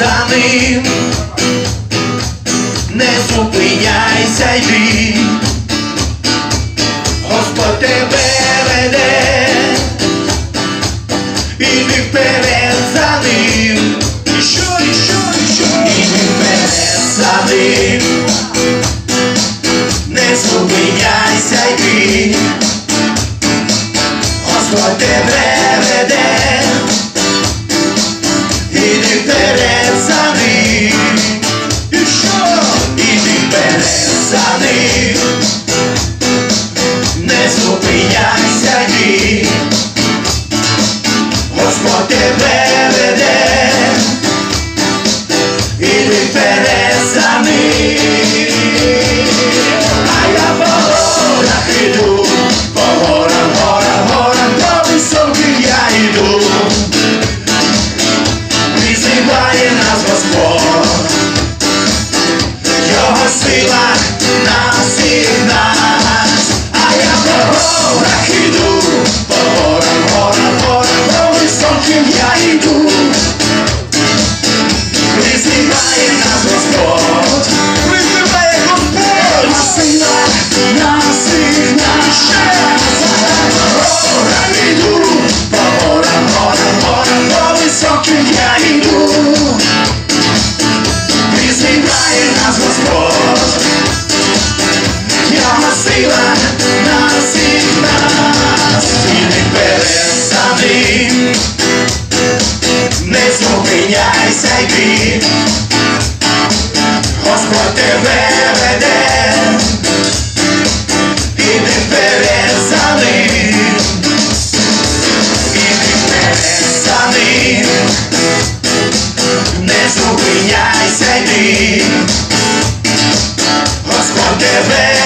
за ним, не зупиняйся й йди, Господь тебе веде, іди вперед за ним, і що, і що, і що, іди вперед за ним, не зупиняйся й йди, Господь тебе веде. Idiot, за ним, не зупиняйся ні, Господь тебе веде, і ти вперед за ним, а я по горах іду, по горам, горам, горам, до висоти я йду, призиває нас Господь. його Сила 나 поклоняйся йди, Господь тебе веде, іди вперед за ним, іди вперед за ним, не зупиняйся йди, Господь тебе.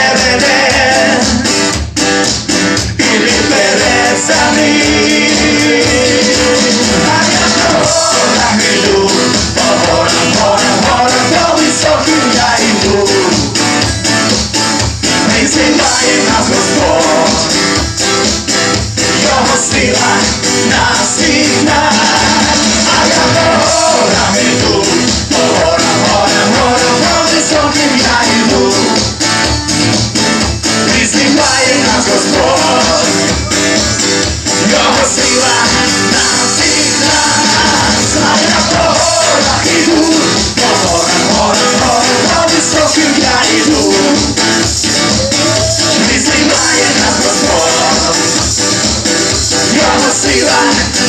сила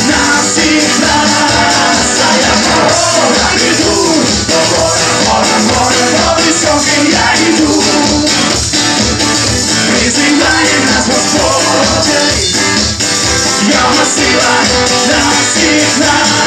на всіх нас, а я гора піду, до гори, гора, гори, до високих я йду. Призиває нас Господь, його сила на всіх нас.